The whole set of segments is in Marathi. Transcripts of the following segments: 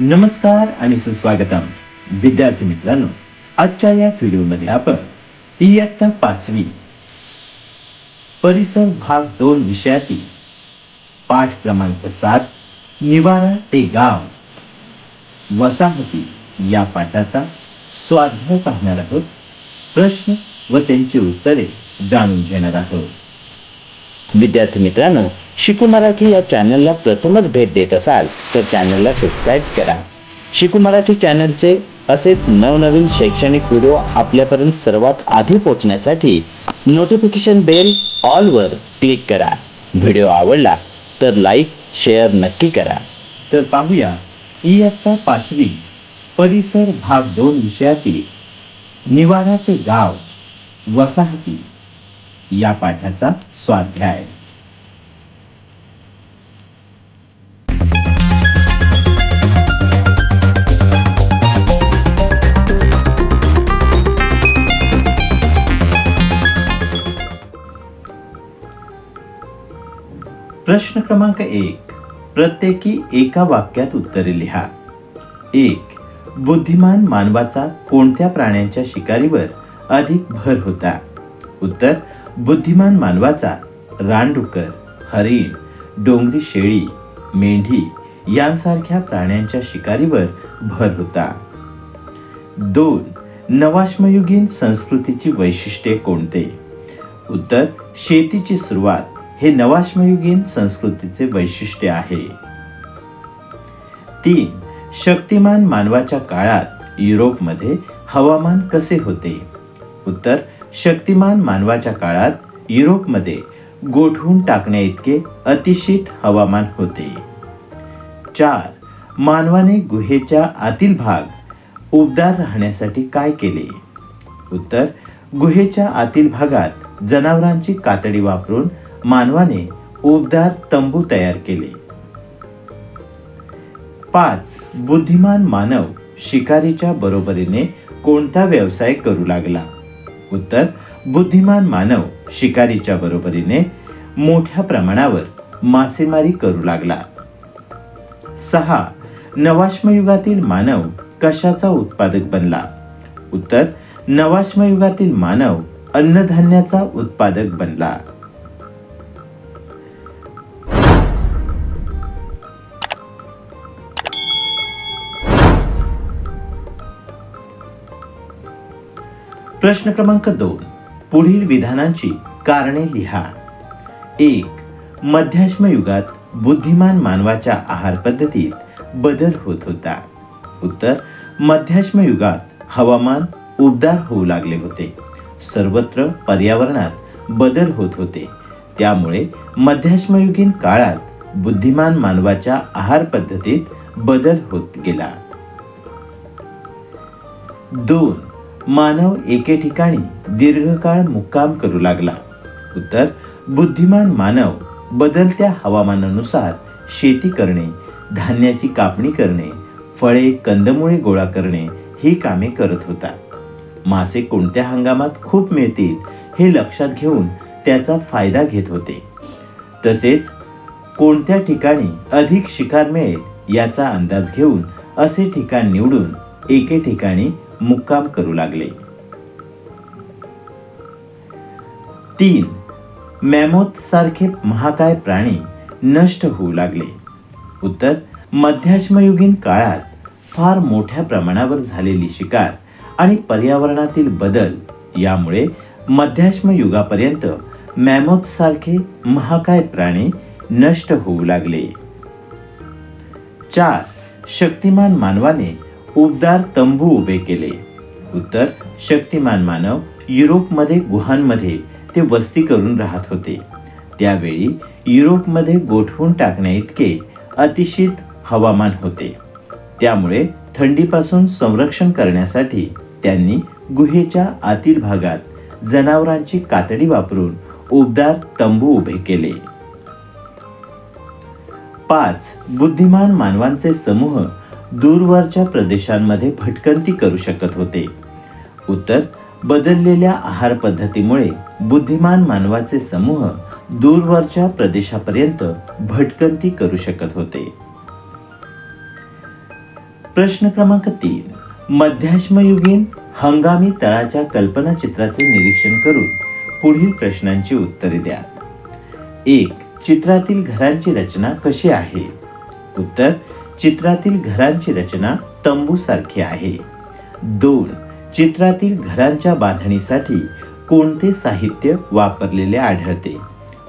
नमस्कार आणि सुस्वागतम. विद्यार्थी मित्रांनो आजच्या या व्हिडिओमध्ये आपण इयत्ता पाचवी परिसर भाग दोन विषयातील पाठ क्रमांक सात निवारा ते गाव. वसाहती या पाठाचा स्वाध्याय पाहणार आहोत. प्रश्न व त्यांची उत्तरे जाणून घेणार आहोत. विद्यार्थी मित्रांनो शिकू मराठी या चॅनलला प्रथमच भेट देत असाल तर चॅनलला सबस्क्राईब करा. शिकू मराठी चॅनलचे असेच नवनवीन शैक्षणिक व्हिडिओ आपल्यापर्यंत सर्वात आधी पोहोचण्यासाठी नोटिफिकेशन बेल ऑलवर क्लिक करा. व्हिडिओ आवडला तर लाईक शेअर नक्की करा. तर पाहूया इयत्ता पाचवी परिसर भाग दोन विषयातील निवारा ते गाव वसाहती या पाठाचा स्वाध्याय. प्रश्न क्रमांक एक. प्रत्येकी एका वाक्यात उत्तरे लिहा. एक. बुद्धिमान मानवाचा कोणत्या प्राण्यांच्या शिकारीवर अधिक भर होता? उत्तर बुद्धिमान मानवाचा रानडुक्कर हरिण डोंगरी शेळी मेंढी यांसारख्या प्राण्यांच्या शिकारीवर भर होता. दोन. नवाश्मयुगीन संस्कृतीची वैशिष्ट्ये कोणते? उत्तर शेतीची सुरुवात हे नवाश्मयुगीन संस्कृतीचे वैशिष्ट्य आहे. तीन शक्तिमान मानवाच्या काळात युरोपमध्ये हवामान कसे होते? उत्तर शक्तिमान मानवाच्या काळात युरोपमध्ये गोठवून टाकण्या इतके अतिशीत हवामान होते. चार मानवाने गुहेच्या आतील भाग उबदार राहण्यासाठी काय केले? उत्तर गुहेच्या आतील भागात जनावरांची कातडी वापरून मानवाने उबदार तंबू तयार केले. पाच बुद्धिमान मानव शिकारीच्या बरोबरीने कोणता व्यवसाय करू लागला? उत्तर बुद्धिमान मानव शिकारीच्या बरोबरीने मोठ्या प्रमाणावर मासेमारी करू लागला. सहा नवाश्मयुगातील मानव कशाचा उत्पादक बनला? उत्तर नवाश्मयुगातील मानव अन्नधान्याचा उत्पादक बनला. प्रश्न क्रमांक दोन. पुढील विधानांची कारणे लिहा. एक मध्याश्म युगात बुद्धिमान मानवाच्या आहार पद्धतीत बदल होत होता. उत्तर मध्याश्म युगात हवामान उबदार होऊ लागले होते. सर्वत्र पर्यावरणात बदल होत होते. त्यामुळे मध्याश्मयुगीन काळात बुद्धिमान मानवाच्या आहार पद्धतीत बदल होत गेला. दोन मानव एके ठिकाणी दीर्घकाळ मुक्काम करू लागला. उत्तर बुद्धिमान मानव बदलत्या हवामानानुसार शेती करणे धान्याची कापणी करणे फळे कंदमुळे गोळा करणे ही कामे करत होता. मासे कोणत्या हंगामात खूप मिळतील हे लक्षात घेऊन त्याचा फायदा घेत होते. तसेच कोणत्या ठिकाणी अधिक शिकार मिळेल याचा अंदाज घेऊन असे ठिकाण निवडून एके ठिकाणी मुक्काम करू लागले. तीन मॅमोथ सारखे महाकाय प्राणी नष्ट होऊ लागले. उत्तर मध्याश्मयुगीन काळात फार मोठ्या प्रमाणावर झालेली शिकार आणि पर्यावरणातील बदल यामुळे मध्याश्म युगापर्यंत मॅमोथ सारखे महाकाय प्राणी नष्ट होऊ लागले. चार शक्तिमान मानवाने उबदार तंबू उभे केले. उत्तर शक्तिमान मानव युरोपमध्ये गुहांमध्ये ते वस्ती करून राहत होते. त्यावेळी युरोपमध्ये गोठवून टाकण्याइतके अतिशीत हवामान होते. त्यामुळे थंडीपासून संरक्षण करण्यासाठी त्यांनी गुहेच्या आतील भागात जनावरांची कातडी वापरून उबदार तंबू उभे केले. पाच बुद्धिमान मानवांचे समूह दूरवरच्या प्रदेशांमध्ये भटकंती करू शकत होते. उत्तर बदललेल्या आहार पद्धतीमुळे बुद्धिमान मानवाचे समूह दूरवरच्या प्रदेशापर्यंत भटकंती करू शकत होते. प्रश्न क्रमांक तीन. मध्याश्मयुगीन हंगामी तळाच्या कल्पनाचित्राचे निरीक्षण करून पुढील प्रश्नांची उत्तरे द्या. एक चित्रातील घरांची रचना कशी आहे? उत्तर चित्रातील घरांची रचना तंबूसारखी आहे. दोन चित्रातील घरांच्या बांधणीसाठी कोणते साहित्य वापरलेले आढळते?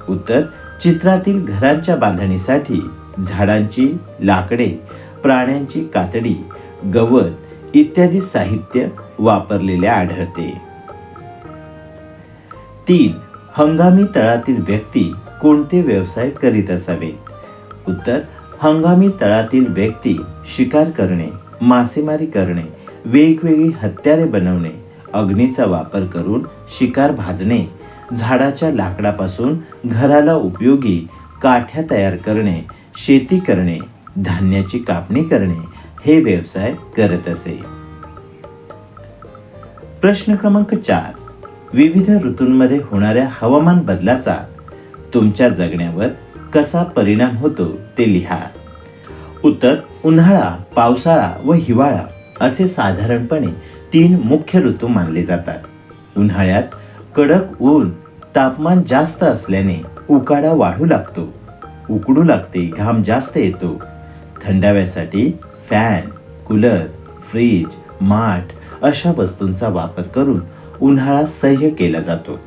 उत्तर चित्रातील घरांच्या बांधणीसाठी झाडांची लाकडे प्राण्यांची कातडी गवत इत्यादी साहित्य वापरलेले आढळते. तीन हंगामी तळातील व्यक्ती कोणते व्यवसाय करीत असावेत? उत्तर हंगामी तळातील व्यक्ती शिकार करणे मासेमारी करणे वेगवेगळी हत्यारे बनवणे अग्नीचा वापर करून शिकार भाजणे झाडाच्या लाकडापासून घराला उपयोगी काठ्या तयार करणे शेती करणे धान्याची कापणी करणे हे व्यवसाय करत असे. प्रश्न क्रमांक चार. विविध ऋतूंमध्ये होणाऱ्या हवामान बदलाचा तुमच्या जगण्यावर कसा परिणाम होतो ते लिहा. उत्तर उन्हाळा पावसाळा व हिवाळा असे साधारणपणे तीन मुख्य ऋतू मानले जातात. उन्हाळ्यात कडक ऊन तापमान जास्त असल्याने उकाडा वाढू लागतो उकडू लागते घाम जास्त येतो. थंडाव्यासाठी फॅन कूलर फ्रीज माठ अशा वस्तूंचा वापर करून उन्हाळा सह्य केला जातो.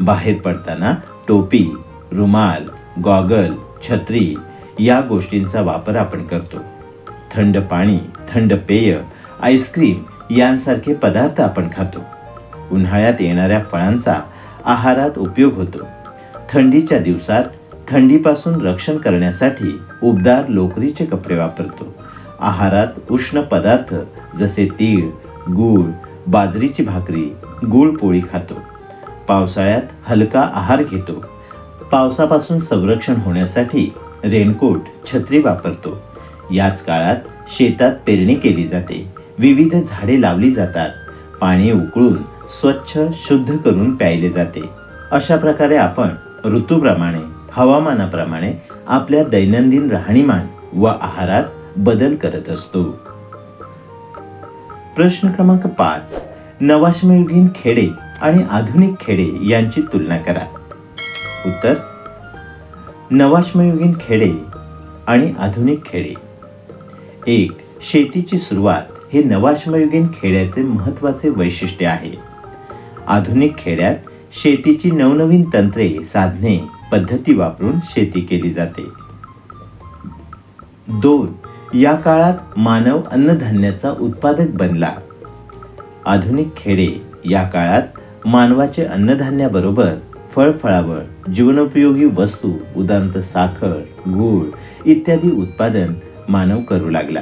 बाहेर पडताना टोपी रुमाल गॉगल छत्री या गोष्टींचा वापर आपण करतो. थंड पाणी थंड पेय आईस्क्रीम यांसारखे पदार्थ आपण खातो. उन्हाळ्यात येणाऱ्या फळांचा आहारात उपयोग होतो. थंडीच्या दिवसात थंडीपासून रक्षण करण्यासाठी उबदार लोकरीचे कपडे वापरतो. आहारात उष्ण पदार्थ जसे तीळ गूळ बाजरीची भाकरी गूळ पोळी खातो. पावसाळ्यात हलका आहार घेतो. पावसापासून संरक्षण होण्यासाठी रेनकोट छत्री वापरतो. याच काळात शेतात पेरणी केली जाते. विविध झाडे लावली जातात. पाणी उकळून स्वच्छ शुद्ध करून प्यायले जाते. अशा प्रकारे आपण ऋतूप्रमाणे हवामानाप्रमाणे आपल्या दैनंदिन राहणीमान व आहारात बदल करत असतो. प्रश्न क्रमांक पाच. नवाश्मयुगीन खेडे आणि आधुनिक खेडे यांची तुलना करा. उत्तर नवाश्मयुगीन खेडे आणि आधुनिक खेडे. एक शेतीची सुरुवात हे नवाश्मयुगीन खेड्याचे महत्त्वाचे वैशिष्ट्य आहे. आधुनिक खेड्यात शेतीची नवनवीन तंत्रे साधने पद्धती वापरून शेती केली जाते. दोन या काळात मानव अन्नधान्याचा उत्पादक बनला. आधुनिक खेडे या काळात मानवाचे अन्नधान्याबरोबर फळफळावळ जीवनोपयोगी वस्तू उदाहरणार्थ साखर गूळ इत्यादी उत्पादन मानव करू लागला.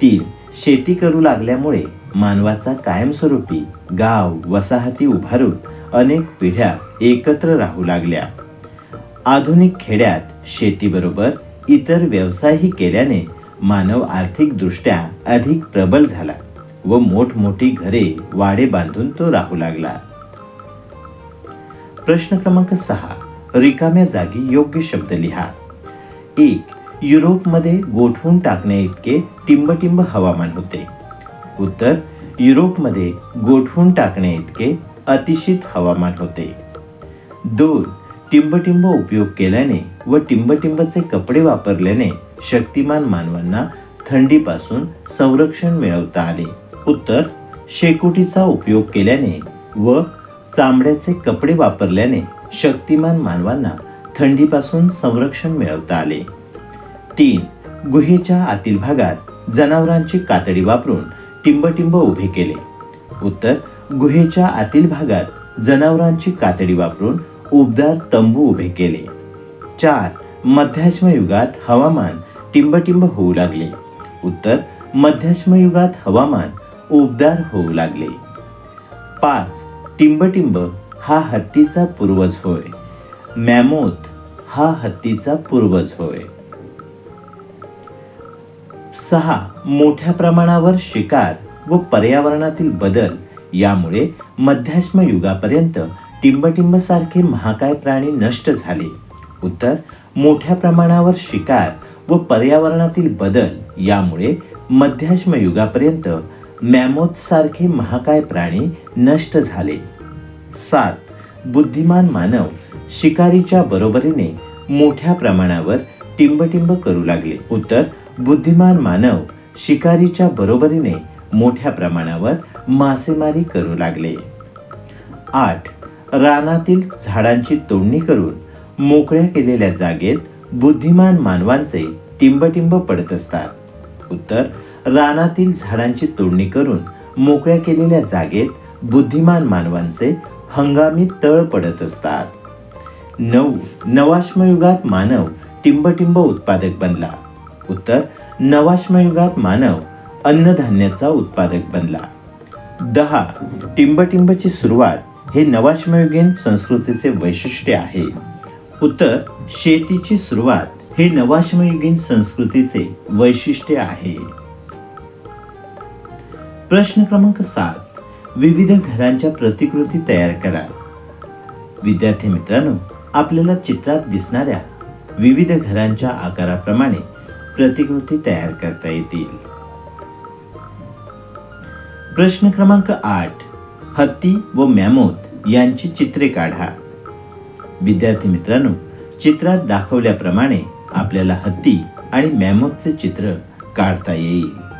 तीन शेती करू लागल्यामुळे मानवाचा कायमस्वरूपी गाव वसाहती उभारून अनेक पिढ्या एकत्र राहू लागल्या. आधुनिक खेड्यात शेतीबरोबर इतर व्यवसायही केल्याने मानव आर्थिकदृष्ट्या अधिक प्रबल झाला व मोठमोठी घरे वाडे बांधून तो राहू लागला. प्रश्न क्रमांक सहा. रिकाम्या जागी योग्य शब्द लिहा. एक युरोपमध्ये गोठवून टाकण्या इतके टिंबटिंब हवामान होते. उत्तर युरोपमध्ये गोठवून टाकण्या इतके अतिशीत हवामान होते. दोन टिंबटिंब उपयोग केल्याने व टिंबटिंबचे कपडे वापरल्याने शक्तिमान मानवांना थंडीपासून संरक्षण मिळवता आले. उत्तर शेकोटीचा उपयोग केल्याने व चामड्याचे कपडे वापरल्याने शक्तिमान मानवांना थंडीपासून संरक्षण मिळवता आले. तीन गुहेच्या आतील भागात जनावरांची कातडी वापरून टिंबटिंब उभे केले. उत्तर गुहेच्या आतील भागात जनावरांची कातडी वापरून उबदार तंबू उभे केले. चार मध्याश्म युगात हवामान टिंबटिंब होऊ लागले. उत्तर मध्याश्म युगात हवामान उबदार होऊ लागले. पाच टिंबटिंब हा हत्तीचा पूर्वज होय. मॅमोथ हा हत्तीचा पूर्वज होय. सहा मोठ्या प्रमाणावर शिकार व पर्यावरणातील बदल यामुळे मध्याश्म युगापर्यंत टिंबटिंब सारखे महाकाय प्राणी नष्ट झाले. उत्तर मोठ्या प्रमाणावर शिकार व पर्यावरणातील बदल यामुळे मध्याश्म युगापर्यंत मॅमोथसारखे महाकाय प्राणी नष्ट झाले. सात बुद्धिमान मानव शिकारीच्या बरोबरीने मोठ्या प्रमाणावर टिंबटिंब करू लागले. उत्तर बुद्धिमान मानव शिकारीच्या बरोबरीने मोठ्या प्रमाणावर मासेमारी करू लागले. आठ रानातील झाडांची तोडणी करून मोकळ्या केलेल्या जागेत बुद्धिमान मानवांचे टिंबटिंब पडत असतात. उत्तर रानातील झाडांची तोडणी करून मोकळ्या केलेल्या जागेत बुद्धिमान मानवांचे हंगामी तळ पडत असतात. नऊ नवाश्मयुगात मानव टिंबटिंब उत्पादक बनला. उत्तर नवाश्मयुगात मानव अन्नधान्याचा उत्पादक बनला. दहा टिंबटिंबची सुरुवात हे नवाश्मयुगीन संस्कृतीचे वैशिष्ट्य आहे. उत्तर शेतीची सुरुवात हे नवाश्मयुगीन संस्कृतीचे वैशिष्ट्य आहे. प्रश्न क्रमांक सात. विविध घरांच्या प्रतिकृती तयार करा. विद्यार्थी मित्रांनो आपल्याला चित्रात दिसणाऱ्या विविध घरांच्या आकाराप्रमाणे प्रतिकृती तयार करता येतील. प्रश्न क्रमांक आठ. हत्ती व मॅमोथ यांची चित्रे काढा. विद्यार्थी मित्रांनो चित्रात दाखवल्याप्रमाणे आपल्याला हत्ती आणि मॅमोथचे चित्र काढता येईल.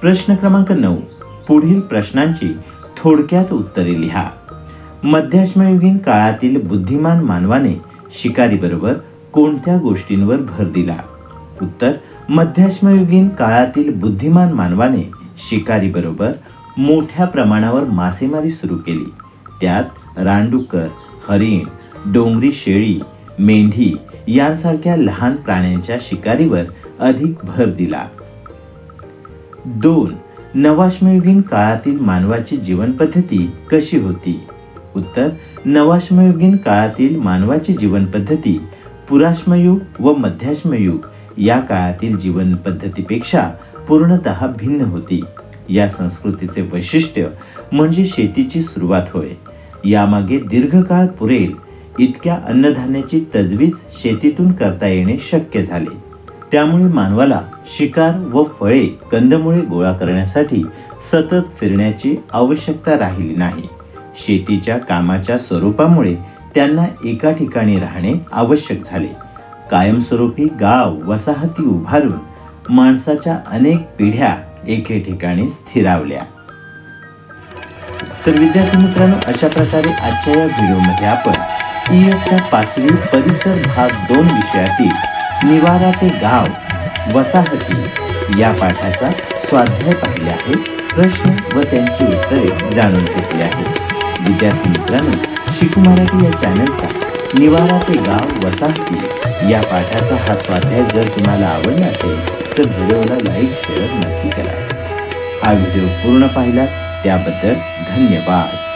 प्रश्न क्रमांक नऊ. पुढील प्रश्नांची थोडक्यात उत्तरे लिहा. मध्याश्मयुगीन काळातील बुद्धिमान मानवाने शिकारीबरोबर कोणत्या गोष्टींवर भर दिला? उत्तर मध्याश्मयुगीन काळातील बुद्धिमान मानवाने शिकारीबरोबर मोठ्या प्रमाणावर मासेमारी सुरू केली. त्यात रानडुक्कर हरिण डोंगरी शेळी मेंढी यांसारख्या लहान प्राण्यांच्या शिकारीवर अधिक भर दिला. दोन नवाश्मयुगीन काळातील मानवाची जीवनपद्धती कशी होती? उत्तर नवाश्मयुगीन काळातील मानवाची जीवनपद्धती पुराश्मयुग व मध्याश्मयुग या काळातील जीवनपद्धतीपेक्षा पूर्णतः भिन्न होती. या संस्कृतीचे वैशिष्ट्य म्हणजे शेतीची सुरुवात होय. यामागे दीर्घकाळ पुरेल इतक्या अन्नधान्याची तजवीज शेतीतून करता येणे शक्य झाले. त्यामुळे मानवाला शिकार व फळे कंदमुळे गोळा करण्यासाठी सतत फिरण्याची आवश्यकता राहिली नाही. शेतीच्या कामाच्या स्वरूपामुळे त्यांना एका ठिकाणी राहणे आवश्यक झाले. कायमस्वरूपी गाव वसाहती उभारून माणसाच्या अनेक पिढ्या एके ठिकाणी स्थिरावल्या. तर विद्यार्थी मित्रांनो अशा प्रकारे आजच्या या व्हिडिओमध्ये आपण इयत्ता पाचवी परिसर भाग दोन विषयातील निवारा ते गाव वसाहती. या पाठाचा स्वाध्याय पाहिले आहे. प्रश्न व त्यांची उत्तरे जाणून घेतली आहेत विद्यार्थी मित्रांनो शिकू मराठी या चॅनलचा निवारा ते गाव वसाहती. या पाठाचा हा स्वाध्याय जर तुम्हाला आवडला असेल तर व्हिडिओला लाईक शेअर नक्की करा. हा व्हिडिओ पूर्ण पाहिला त्याबद्दल धन्यवाद.